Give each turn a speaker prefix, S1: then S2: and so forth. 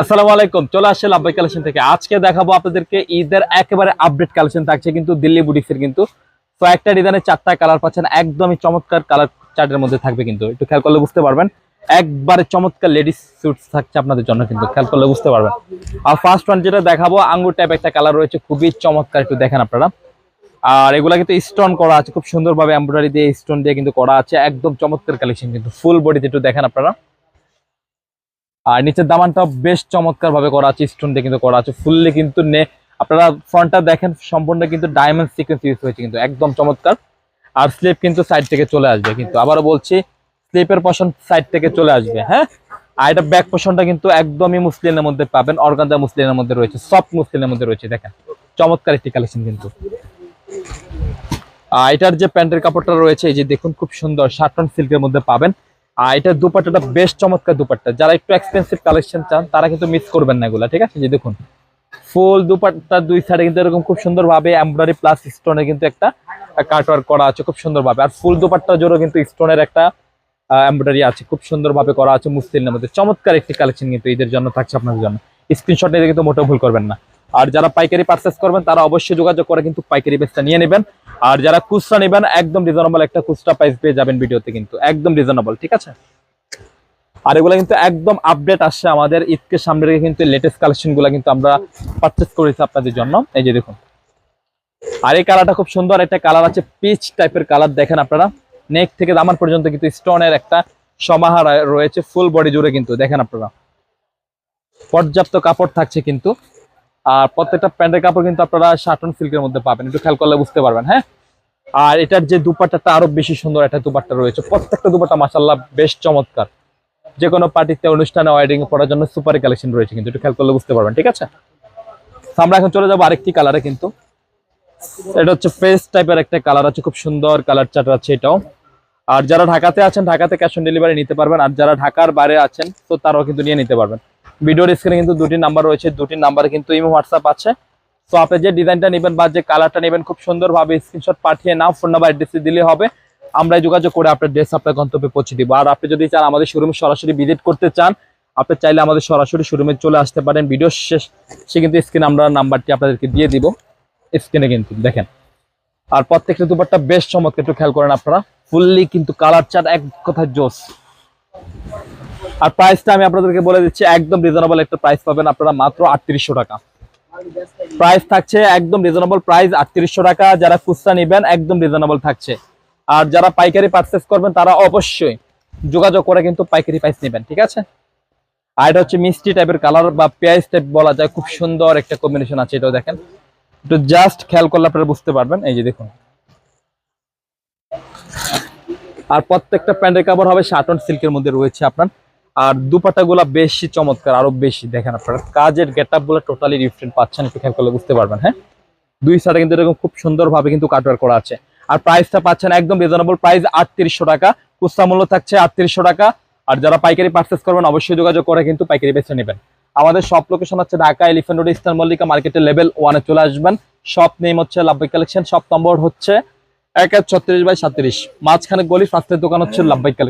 S1: আসসালামু আলাইকুম, চলে আসছে লাভবাই কালেকশন থেকে। আজকে দেখাবো আপনাদেরকে ঈদের একেবারে আপডেট কালেকশন থাকছে কিন্তু দিল্লি বুটিক্সের কিন্তু। তো একটা ডিজাইনের চারটা কালার পাচ্ছেন, একদমই চমৎকার কালার চার্টের মধ্যে থাকবে কিন্তু। একটু খেয়াল করলে বুঝতে পারবেন। একবারে চমৎকার লেডিস স্যুট থাকছে আপনাদের জন্য কিন্তু, খেয়াল করলে বুঝতে পারবেন। আর ফার্স্ট ওয়ান যেটা দেখাবো, আঙ্গুর টাইপ একটা কালার রয়েছে, খুবই চমৎকার একটু দেখেন আপনারা। আর এগুলা কিন্তু স্টোন করা আছে, খুব সুন্দরভাবে এমব্রয়ডারি দিয়ে স্টোন দিয়ে কিন্তু করা আছে, একদম চমৎকার কালেকশন কিন্তু ফুল বডিতে একটু দেখেন আপনারা। আর নিচের দামানটা বেশ চমৎকার ভাবে করা আছে স্টোন দিয়ে কিন্তু করা আছে ফুললি কিন্তু নে, আপনারা ফ্রন্টটা দেখেন, সম্পূর্ণ কিন্তু ডায়মন্ড সিকোয়েন্স ইউজ হয়েছে কিন্তু, একদম চমৎকার। আর স্লিপ কিন্তু সাইড থেকে চলে আসবে কিন্তু, আবারও বলছি স্লিপের পশন সাইড থেকে চলে আসবে হ্যাঁ? আর এটা ব্যাক পোষণটা কিন্তু একদমই মুসলিমের মধ্যে পাবেন, অর্গানজা মুসলিমের মধ্যে রয়েছে সফট মুসলিমের মধ্যে রয়েছে, দেখেন, চমৎকার একটি কালেকশন কিন্তু। আর এটার যে প্যান্টের কাপড়টা রয়েছে, এই যে দেখুন, খুব সুন্দর শার্টন সিল্কের মধ্যে পাবেন। আর এটার দুপাট্টাটা বেশ চমৎকার দুপাট্টা। যারা একটু এক্সপেন্সিভ কালেকশন চান, তারা কিন্তু মিস করবেন না এগুলা, ঠিক আছে? যে দেখুন ফুল দুপাট্টা দুই সাইডে কিন্তু এরকম খুব সুন্দর ভাবে এমব্রয়ডারি প্লাস স্টোনে কিন্তু একটা কাটওয়ার্ক করা আছে, খুব সুন্দর ভাবে আর ফুল দুপাট্টা জোরও কিন্তু স্টোনের একটা এমব্রয়ডারি আছে, খুব সুন্দর ভাবে করা আছে মুসলিমের মধ্যে। চমৎকার একটি কালেকশন কিন্তু ঈদের জন্য থাকছে আপনাদের জন্য। স্ক্রিনশট নিয়ে কিন্তু মোটেও ভুল করবেন না। আর যারা পাইকারি পারচেস করবেন, তারা অবশ্যই যোগাযোগ করে কিন্তু পাইকারি বেচটা নিয়ে নেবেন। আর যারা খুচরা নেবেন, একদম রিজনেবল একটা খুচরা প্রাইস পেয়ে যাবেন ভিডিওতে কিন্তু। একদম রিজনেবল ঠিক আছে? আর এগুলো কিন্তু একদম আপডেট আসছে আমাদের ঈদকে সামনে রেখে কিন্তু লেটেস্ট কালেকশনগুলো কিন্তু আমরা পারচেস করেছি আপনাদের জন্য। এই যে দেখুন। আর এই কালারটা খুব সুন্দর একটা কালার আছে পিচ টাইপের কালার দেখেন আপনারা। নেক থেকে দামান পর্যন্ত কিন্তু স্টোনের একটা সমাহার রয়েছে ফুল বডি জুড়ে কিন্তু, দেখেন আপনারা। পর্যাপ্ত কাপড় থাকছে কিন্তু। আর প্রত্যেকটা প্যান্টের কাপড় কিন্তু আপনারা শার্টন সিল্কের মধ্যে পাবেন। একটু খেয়াল করলে বুঝতে পারবেন হ্যাঁ? আর এটার যে দুপাট্টাটা আরও বেশি সুন্দর একটা দুপাট্টা রয়েছে, প্রত্যেকটা দুপাট্টা মাসাল্লাহ বেশ চমৎকার। যে কোনো পার্টিতে, অনুষ্ঠানে ওয়েডিং পড়ার জন্য সুপার কালেকশন রয়েছে কিন্তু, একটু খেয়াল করলে বুঝতে পারবেন, ঠিক আছে? আমরা এখন চলে যাব আরেকটি কালারে কিন্তু। এটা হচ্ছে ফেস টাইপের একটা কালার আছে, খুব সুন্দর কালার চার্ট আছে এটাও। আর যারা ঢাকাতে আছেন, ঢাকাতে ক্যাশ অন ডেলিভারি নিতে পারবেন। আর যারা ঢাকার বাইরে আছেন, তো তারাও কিন্তু নিয়ে নিতে পারবেন। ভিডিওর স্ক্রিনে কিন্তু দুটি নাম্বার রয়েছে, দুটি নাম্বারে কিন্তু ইমো হোয়াটসঅ্যাপ আছে। তো আপনি যে ডিজাইনটা নেবেন বা যে কালারটা নেবেন, খুব সুন্দরভাবে স্ক্রিনশট পাঠিয়ে নাও ফোন নাম্বার অ্যাড্রেসে দিলে হবে। আমরা যোগাযোগ করে আপনার ড্রেস আপনার গন্তব্যে পৌঁছে দিব। আর আপনি যদি চান আমাদের শোরুমে সরাসরি ভিজিট করতে চান, আপনি চাইলে আমাদের সরাসরি শোরুমে চলে আসতে পারেন। ভিডিও শেষ, সে কিন্তু স্ক্রিনে আমরা নাম্বারটি আপনাদেরকে দিয়ে দিব। স্ক্রিনে কিন্তু, দেখেন। আর প্রত্যেকটা দুপারটা বেশ চমৎকার, একটু খেয়াল করেন আপনারা। ফুললি কিন্তু কালার চার এক কথা জোস। আর প্রাইসটা আমি আপনাদেরকে বলে দিচ্ছি, একদম রিজনেবল একটা প্রাইস পাবেন আপনারা মাত্র আটত্রিশশো টাকা। প্রাইস থাকছে একদম রিজনেবল প্রাইস আটত্রিশশো টাকা, যারা খুচরা নেবেন একদম রিজনেবল থাকছে। আর যারা পাইকারি পারচেস করবেন, তারা অবশ্যই যোগাযোগ করে কিন্তু পাইকারি প্রাইস নেবেন, ঠিক আছে? আর এটা হচ্ছে মিষ্টি টাইপের কালার বা পেঁয়াজ টাইপ বলা যায়, খুব সুন্দর একটা কম্বিনেশন আছে এটাও দেখেন। একটু জাস্ট খেয়াল করলে আপনারা বুঝতে পারবেন, এই যে দেখুন। আর প্রত্যেকটা প্যান্টের কাপড় হবে শার্টন সিল্কের মধ্যে রয়েছে আপনার। আর দুপাটা গুলা বেশি চমৎকার, আরও বেশি। দেখেন আপনারা, কাজের গেট আপগুলো টোটালি ডিফারেন্ট পাচ্ছেন, একটু খেয়াল করলে বুঝতে পারবেন হ্যাঁ? দুই সাইডে কিন্তু এরকম খুব সুন্দর ভাবে কিন্তু কাটওয়ার করা আছে। আর প্রাইসটা পাচ্ছেন একদম রিজনেবল প্রাইস আটত্রিশশো টাকা। কুস্তা মূল্য থাকছে আটত্রিশশো টাকা। আর যারা পাইকারি পার্চেস করবেন, অবশ্যই যোগাযোগ করে কিন্তু পাইকারি বেছে নেবেন। আমাদের সব লোকেশন হচ্ছে Dhaka Elephant Road Eastern Mallika মার্কেটের লেভেল ওয়ানে চলে আসবেন। শপ নেম হচ্ছে লাভবাই কালেকশন শপ নম্বর হচ্ছে এক এক ছত্রিশ বাই সাত্রিশ। মাঝখানে গলি ফার্স্টের দোকান হচ্ছে লাভবাই কালেকশন